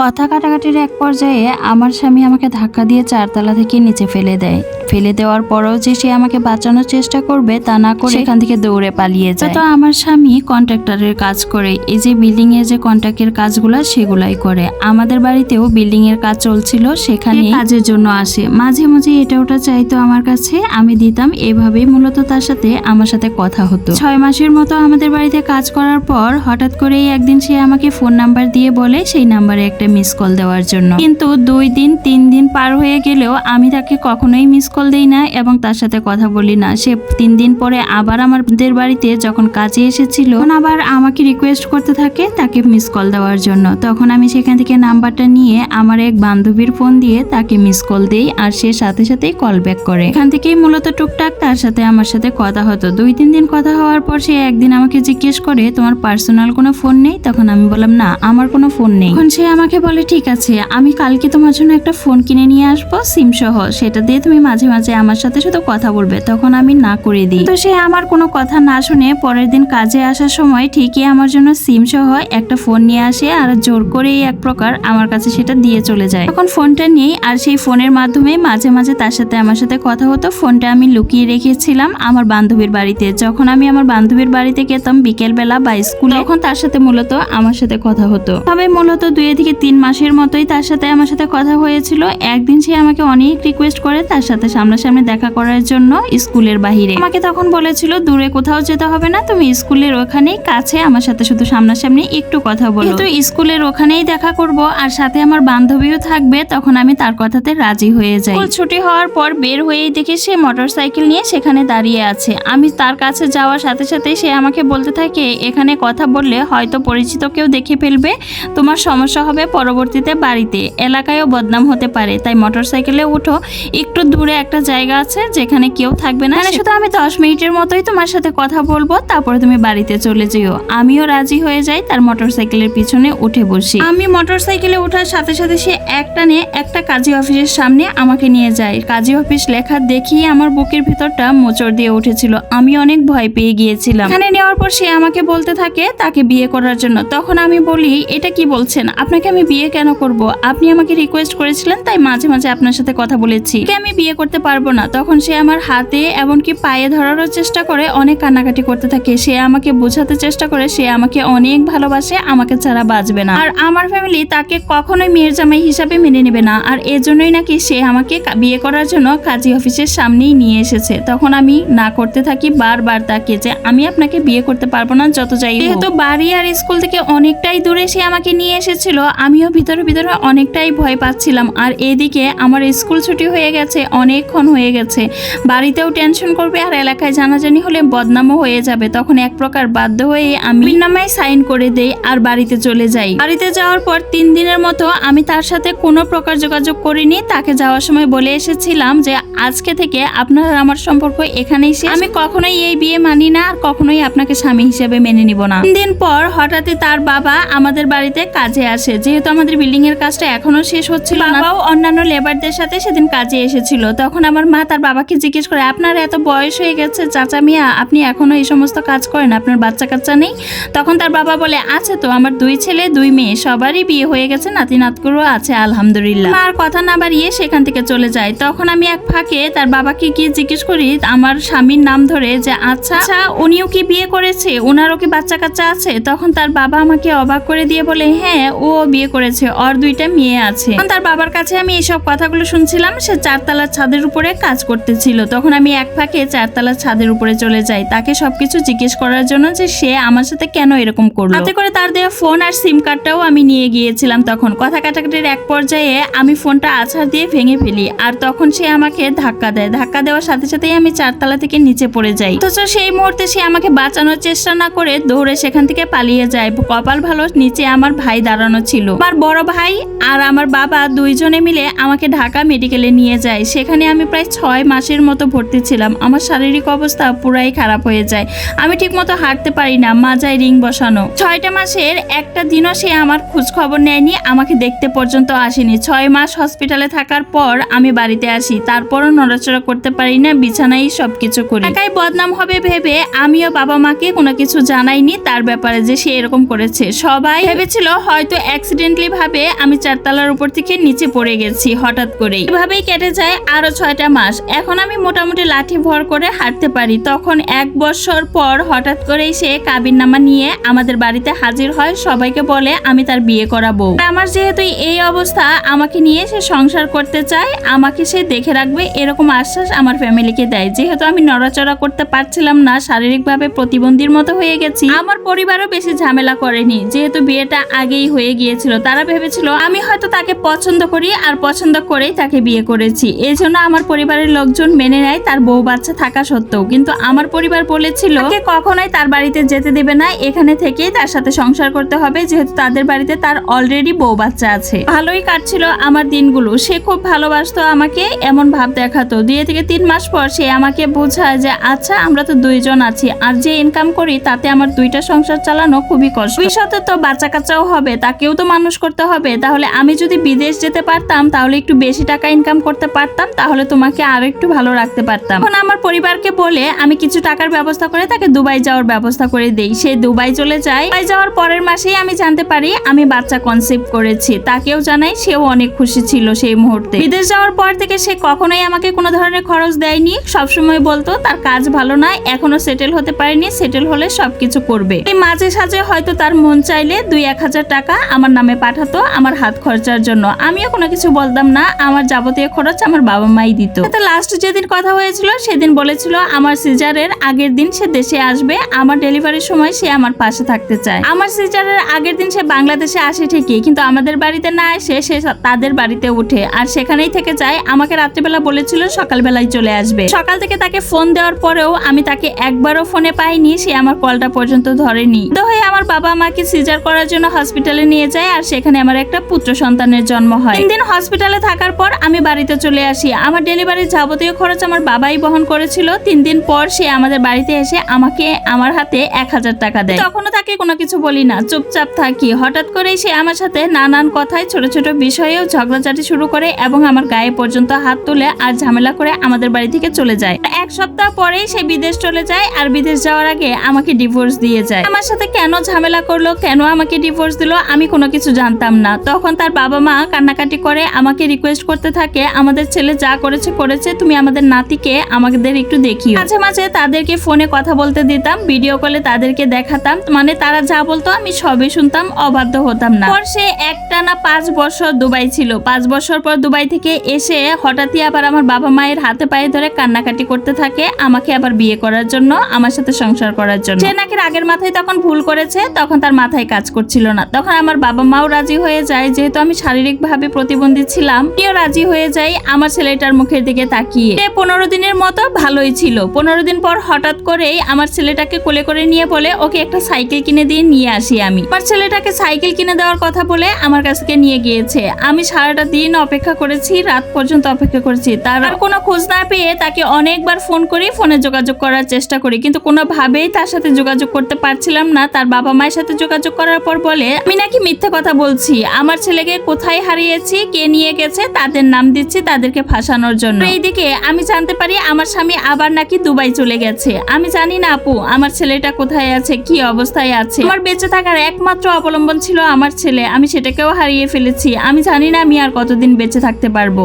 কথা কাটাকাটির এক পর্যায়ে আমার স্বামী আমাকে ধাক্কা দিয়ে চারতলা থেকে নিচে ফেলে দেয়। ফেলে দেওয়ার পরেও যে সে আমাকে বাঁচানোর চেষ্টা করবে তা না করে এখান থেকে দৌড়ে পালিয়ে যায়। তো আমার স্বামী কন্ট্রাক্টরের কাজ করে। এই যে বিল্ডিং এর যে কন্ট্রাক্টের কাজগুলো সেগুলাই করে। আমাদের বাড়িতেও বিল্ডিং এর কাজ চলছিল সেখানে কাজের জন্য আসে। মাঝে মাঝে এটা ওটা চাইতো আমার কাছে আমি দিতাম। এভাবেই মূলত তার সাথে আমার সাথে কথা হতো। ছয় মাসের মতো আমাদের বাড়িতে কাজ করার পর হঠাৎ করেই একদিন সে আমাকে ফোন নাম্বার দিয়ে বলে সেই নাম্বারে একটা মিস কল দেওয়ার জন্য। কিন্তু দুই দিন, তিন দিন পার হয়ে গেলেও আমি তাকে কখনোই মিস কল দিই না এবং তার সাথে কথা বলি না। সে তিন দিন পরে আবার আমাদের বাড়িতে যখন কাজে এসেছিল আবার আমাকে রিকোয়েস্ট করতে থাকে তাকে মিস কল দেওয়ার জন্য। তখন আমি সেখান থেকে নাম্বারটা নিয়ে আমার এক বান্ধবীর ফোন দিয়ে তাকে মিস কল দেই আর সে সাথে সাথেই কল ব্যাক করে। এখান থেকেই মূলত টুকটাক তার সাথে আমার সাথে কথা হতো। দুই, তিন দিন কথা হওয়ার পর সে একদিন আমাকে জিজ্ঞেস করে, তোমার পার্সোনাল কোনো ফোন নেই? তখন আমি বললাম, না, আমার কোনো ফোন নেই। তখন সে আমাকে বলে, ঠিক আছে, আমি কালকে তোমার জন্য একটা ফোন কিনে নিয়ে আসব সিম সহ। সেটা দিয়ে তুমি মাঝে মাঝে আমার সাথে শুধু কথা বলবে। তখন আমি না করে দিই। তো সে আমার কোনো কথা না শুনে পরের দিন কাজে আসার সময় ঠিকই আমার জন্য সিম সহ একটা ফোন নিয়ে আসে আর জোর করে এক প্রকার আমার কাছে সেটা দিয়ে চলে যায়। তখন ফোনটা নিই আর সেই ফোনের মাধ্যমে মাঝে মাঝে তার সাথে আমার সাথে কথা হতো। ফোনটা আমি লুকিয়ে রেখেছিলাম আমার বান্ধবীর বাড়িতে। যখন আমি আমার বান্ধবীর বাড়িতে গেতাম বিকেল বেলা বা স্কুলে, তখন তার সাথে মূলত আমার সাথে কথা হতো। তবে মূলত দুই থেকে তিন মাসের মতোই তার সাথে আমার সাথে কথা হয়েছিল। একদিন সে আমাকে অনেক রিকোয়েস্ট করে তার সাথে সামনাসামনি দেখা করার জন্য স্কুলের বাহিরে। আমাকে তখন বলেছিল, দূরে কোথাও যেতে হবে না, তুমি স্কুলের ওখানেই কাছে আমার সাথে শুধু সামনাসামনি একটু কথা বলো। তো স্কুলের ওখানেই দেখা করব আর সাথে আমার বান্ধবীও থাকবে তখন আমি তার কথাতে রাজি হয়ে যাই। স্কুল ছুটি হওয়ার পর বের হয়েই দেখি সে মোটরসাইকেল নিয়ে সেখানে দাঁড়িয়ে আছে। আমি তার কাছে যাওয়ার সাথে সাথেই সে আমাকে বলতে থাকে এখানে কথা বললে হয়তো পরিচিত কেউ দেখে ফেলবে। তোমার সমস্যা হবে পরবর্তীতে বাড়িতে। এলাকায়ও বদনাম হতে পারে। তাই মোটরসাইকেলে উঠো। একটু দূরে একটা জায়গা আছে যেখানে কেউ থাকবে না। মানে শুধু আমি দশ মিনিটের মতোই তোমার সাথে কথা বলব তারপরে তুমি বাড়িতে চলে যেও। আমিও রাজি হয়ে যাই তার মোটরসাইকেলের পিছনে উঠে বসি। আমি মোটরসাইকেলে ওঠার সাথে সাথে সে একটানে একটা কাজী অফিসের সামনে আমাকে নিয়ে যায়। কাজী অফিস লেখা দেখিয়ে আমার বুকের ভিতরটা মোচড় দিয়ে উঠেছিল। আমি অনেক ভয় পেয়ে গিয়েছিলাম। এখানে নেওয়ার পর সে আমাকে বলতে থাকে, তাকে বিয়ে করার জন্য। তখন আমি বলি, এটা কি বলছেন? আপনাকে আমি বিয়ে কেন করব? আপনি আমাকে রিকোয়েস্ট করেছিলেন, তাই মাঝে মাঝে আপনার সাথে কথা বলেছি। আমি বিয়ে করতে পারব না। তখন সে আমার হাতে এমনকি পায়ে ধরারও চেষ্টা করে, অনেক কান্নাকাটি করতে থাকে। সে আমাকে বোঝাতে চেষ্টা করে, সে আমাকে অনেক ভালোবাসে, আমাকে ছাড়া বাঁচবে না। আর আমার ফ্যামিলি তাকে কখনোই মেয়ের জামাই হিসাবে মেনে নেবে না। আর এজন্যই নাকি সে আমাকে বিয়ে করার জন্য কাজী অফিসের সামনেই নিয়ে এসেছে। তখন আমি না করতে থাকি বারবার তাকে যে আমি আপনাকে বিয়ে করতে পারব না, যত যাই যেহেতু বাড়ি আর স্কুল থেকে অনেকটাই দূরে সে আমাকে নিয়ে এসেছিল, আমিও ভিতরে ভিতরে অনেকটাই ভয় পাচ্ছিলাম। আর এদিকে আমার স্কুল ছুটি হয়ে গেছে, অনেকক্ষণ হয়ে গেছে। বাড়িতেও টেনশন করবে আর এলাকায় জানাজানি হলে বদনামও হয়ে যাবে। তখন এক প্রকার বাধ্য হয়ে আমি নামায় সাইন করে দেই আর বাড়িতে চলে যাই। বাড়িতে যাওয়ার পর তিন দিনের মতো আমি তার সাথে কোনো প্রকার যোগাযোগ করিনি, তাকে যাওয়ার সময় বলে এসেছিলাম যে আজকে থেকে আপনার আমার সম্পর্ক এখানেই শেষ। আমি কখনোই এই বিয়ে মানি না আর কখনোই আপনাকে স্বামী হিসেবে মেনে নিব না। তিন দিন পর হঠাৎই তার বাবা আমাদের বাড়িতে কাজে আসে। যেহেতু আমাদের বিল্ডিং এর কাজটা এখনও শেষ হচ্ছিল বাবাও অন্যান্য লেবারদের সাথে সেদিন কাজে এসেছিল। তখন আমার মা তার বাবাকে জিজ্ঞেস করে, আপনার এত বয়স হয়ে গেছে, চাচা মিয়া, আপনি এখনও এই সমস্ত কাজ করেন? আপনার বাচ্চা কাচ্চা নেই? তখন তার বাবা বলে, আছে তো, আমার দুই ছেলে, দুই মেয়ে, সবারই বিয়ে হয়ে গেছে নাতি নাতকুরও আছে আলহামদুলিল্লাহ। আর কথা না বাড়িয়ে সেখান থেকে চলে যায়। তখন আমি এক ফাঁকে তার বাবাকে গিয়ে জিজ্ঞেস করি আমার স্বামীর নাম ধরে যে আচ্ছা আচ্ছা উনিও কি বিয়ে করেছে? ওনারও কি বাচ্চা কাচ্চা আছে? তখন তার বাবা আমাকে অবাক করে দিয়ে বলে হ্যাঁ ও বিয়ে করেছে ওর দুইটা মেয়ে আছে। তখন তার বাবার কাছে আমি এইসব কথাগুলো শুনছিলাম সে চারতলার ছাদের উপরে কাজ করতেছিল। তখন আমি এক ফাঁকে চারতলার ছাদের উপরে চলে যাই। তাকে সবকিছু জিজ্ঞেস করার জন্য যে সে আমার সাথে কেন এরকম করল? তাতে করে তার দেওয়া ফোন আর সিম কার্ডটাও আমি নিয়ে গিয়েছিলাম তখন। কথা কাটাকাটির এক পর্যায়ে আমি ফোনটা আছাড় দিয়ে ভেঙে ফেলি, আর তখন সে আমাকে ধাক্কা দেয়। ধাক্কা দেওয়ার সাথে সাথেই আমি চারতলা থেকে নিচে পড়ে যাই। অথচ সেই মুহূর্তে সে আমাকে বাঁচানোর চেষ্টা না করে দৌড়ে সেখান থেকে পালিয়ে যায়। কপাল ভালো, নিচে আমার ভাই দাঁড়ানো ছিল। আমার বড় ভাই আর আমার বাবা দুইজনে মিলে আমাকে ঢাকা মেডিকেলে নিয়ে যায়। সেখানে আমি প্রায় ছয় মাসের মতো ভর্তি ছিলাম। আমার শারীরিক অবস্থা পুরাই খারাপ হয়ে যায়। আমি ঠিকমতো হাঁটতে পারি না, মাজায় রিং বসানো। ছয়টা মাসের একটা দিনও সে আমার খোঁজ খবর নেয়নি, আমাকে দেখতে পর্যন্ত আসেনি। ছয় মাস হসপিটালে থাকার পর আমি বাড়িতে আসি। তারপরও নড়াচড়া করতে পারি না, বিছানায় সব কিছু করি। একাই বদনাম হবে ভেবে আমিও বাবা মাকে কোনো কিছু জানাইনি, তার ব্যাপারে যে সে এরকম করেছে। সবাই ভেবেছিল হয়তো অ্যাক্সিডেন্ট অ্যাক্সিডেন্টলি ভাবে আমি চারতলার উপর থেকে নিচে পড়ে গেছি হঠাৎ করেই। এভাবেই কেটে যায় আরও ছয়টা মাস। এখন আমি মোটামুটি লাঠি ভর করে হাঁটতে পারি। তখন এক বছর পর হঠাৎ করেই সে কাবির নামা নিয়ে আমাদের বাড়িতে হাজির হয়। সবাইকে বলে, আমি তার বিয়ে করাবো। আমার যেহেতু এই অবস্থা আমাকে নিয়ে সে সংসার করতে চায়, আমাকে সে দেখে রাখবে, এরকম আশ্বাস আমার ফ্যামিলিকে দেয়। যেহেতু আমি নড়াচড়া করতে পারছিলাম না, শারীরিকভাবে প্রতিবন্ধীর মতো হয়ে গেছি, আমার পরিবারও বেশি ঝামেলা করেনি। যেহেতু বিয়েটা আগেই হয়ে গিয়েছিল, তারা ভেবেছিল আমি হয়তো তাকে পছন্দ করি আর পছন্দ করেই তাকে বিয়ে করেছি। এই জন্য আমার পরিবারের লোকজন মেনে নেয় তার বউ বাচ্চা থাকা সত্ত্বেও। কিন্তু আমার পরিবার বলেছিল কখনোই তার বাড়িতে যেতে দেবে না, এখানে থেকেই তার সাথে সংসার করতে হবে, যেহেতু তাদের বাড়িতে তার অলরেডি বউ বাচ্চা আছে। ভালোই কাটছিল আমার দিনগুলো। সে খুব ভালোবাসতো আমাকে, এমন ভাব দেখাতো। দুই থেকে তিন মাস পর সে আমাকে বোঝায় যে আচ্ছা আমরা তো দুইজন আছি। আর যে ইনকাম করি, তাতে আমার দুইটা সংসার চালানো খুবই কষ্ট। ভবিষ্যতে তো বাচ্চা কাচ্চাও হবে, তাকেও তো মানুষ করতে হবে। তাহলে আমি যদি বিদেশ যেতে পারতাম, তাহলে একটু বেশি টাকা ইনকাম করতে পারতাম। তাহলে তোমাকে আরও একটু ভালো রাখতে পারতাম। এখন আমার পরিবারকে বলে, আমি কিছু টাকার ব্যবস্থা করে তাকে দুবাই যাওয়ার ব্যবস্থা করে দেই। সে দুবাই চলে যায়। দুবাই যাওয়ার পরের মাসেই আমি জানতে পারি, আমি বাচ্চা কনসেপ্ট করেছি। তাকেও জানাই সেও অনেক খুশি ছিল সেই মুহূর্তে। বিদেশ যাওয়ার পর থেকে সে কখনোই আমাকে কোনো ধরনের খরচ দেয়নি। সবসময় বলতো, তার কাজ ভালো না এখনও সেটেল হতে পারেনি সেটেল হলে সবকিছু করবে। এই মাঝে সাঝে হয়তো তার মন চাইলে দুই এক হাজার টাকা আমার নামে পাঠাতো আমার হাত খরচার জন্য। আমিও কোনো কিছু বলতাম না, আমার যাবতীয় খরচ আমার বাবা মাই দিত। লাস্ট যেদিন কথা হয়েছিল, সেদিন বলেছিল, আমার সিজারের আগের দিন সে দেশে আসবে, আমার ডেলিভারির সময় সে আমার পাশে থাকতে চায়। আমার সিজারের আগের দিন সে বাংলাদেশে আসে ঠিকই, কিন্তু আমাদের বাড়িতে না এসে সে তাদের বাড়িতে উঠে আর সেখানেই থেকে যায়। আমাকে রাত্রিবেলা বলেছিল সকালবেলায় চলে আসবে। সকাল থেকে তাকে ফোন দেওয়ার পরেও আমি তাকে একবারও ফোনে পাইনি। সে আমার কলটা পর্যন্ত ধরেনি। তো হয়ে আমার বাবা আমাকে সিজার করার জন্য হসপিটালে নিয়ে যায় আর সেখানে আমার একটা পুত্র সন্তানের জন্ম হয়। তিন দিন হসপিটালে থাকার পর আমি বাড়িতে চলে আসি। আমার ডেলিভারির যাবতীয় খরচ আমার বাবাই বহন করেছিল। তিন দিন পর সে আমাদের বাড়িতে এসে আমাকে আমার হাতে এক হাজার টাকা দেয়। তখনও তাকে কোনো কিছু বলি না। চুপচাপ থাকি। হঠাৎ করেই সে আমার সাথে নানান কথায় ছোট ছোট বিষয়েও ঝগড়াঝাটি শুরু করে এবং আমার গায়ে পর্যন্ত হাত তুলে আর ঝামেলা করে আমাদের বাড়ি থেকে চলে যায়। এক সপ্তাহ পরেই সে বিদেশ চলে যায় আর বিদেশ যাওয়ার আগে আমাকে ডিভোর্স দিয়ে যায়। আমার সাথে কেন ঝামেলা করল, কেন আমাকে ডিভোর্স দিল, আমি কোনো কিছু জানতাম না। তখন তার বাবা মা কান্নাকাটি করে আমাকে রিকোয়েস্ট করতে থাকে, আমাদের ছেলে যা করেছে করেছে, তুমি আমাদের নাতিকে আমাদের একটু দেখিও। মাঝে মাঝে তাদেরকে ফোনে কথা বলতে দিতাম ভিডিও কলে তাদেরকে দেখাতাম মানে তারা যা বলতো আমি সবই শুনতাম, অবাধ্য হতাম না। সে একটা না পাঁচ বছর দুবাই ছিল। পাঁচ বছর পর দুবাই থেকে এসে হঠাৎই আবার আমার বাবা মায়ের হাতে পায়ে ধরে কান্নাকাটি করতে থাকে আমাকে আবার বিয়ে করার জন্য, আমার সাথে সংসার করার জন্য। সে নাকি রাগের মাথায় তখন ভুল করেছে, তখন তার মাথায় কাজ করছিল না। তখন আমার বাবা মাও রাজি হয়ে যায়, যেহেতু আমি শারীরিকভাবে প্রতিবন্ধী ছিলাম কেউ রাজি হয়ে যায় আমার ছেলেটার মুখের দিকে তাকিয়ে। পনেরো দিনের মতো ভালোই ছিল। পনেরো দিন পর হঠাৎ করেই আমার ছেলেটাকে কোলে করে নিয়ে বলে, ওকে একটা সাইকেল কিনে দিয়ে নিয়ে আসি আমি। আমার ছেলেটাকে সাইকেল কিনে দেওয়ার কথা বলে আমার কাছ থেকে নিয়ে গিয়েছে। আমি সারাটা দিন অপেক্ষা করেছি, রাত পর্যন্ত অপেক্ষা করেছি। তার কোনো খোঁজ না পেয়ে তাকে অনেকবার ফোন করি ফোনে যোগাযোগ করার চেষ্টা করি। কিন্তু কোনোভাবেই তার সাথে যোগাযোগ করতে পারছিলাম না। তার বাবা মায়ের সাথে যোগাযোগ করার পর বলে, আমি নাকি মিথ্যে কথা বলছি। আমার ছেলেকে কোথায় হারিয়েছি? কে নিয়ে গেছে? তাদের নাম দিচ্ছি, তাদেরকে ফাঁসানোর জন্য। এইদিকে আমি জানতে পারি আমার স্বামী আবার নাকি দুবাই চলে গেছে। আমি জানি না আপু, আমার ছেলেটা কোথায় আছে, কি অবস্থায় আছে। আমার বেঁচে থাকার একমাত্র অবলম্বন ছিল আমার ছেলে। আমি সেটাকেও হারিয়ে ফেলেছি। আমি জানি না আমি আর কতদিন বেঁচে থাকতে পারব।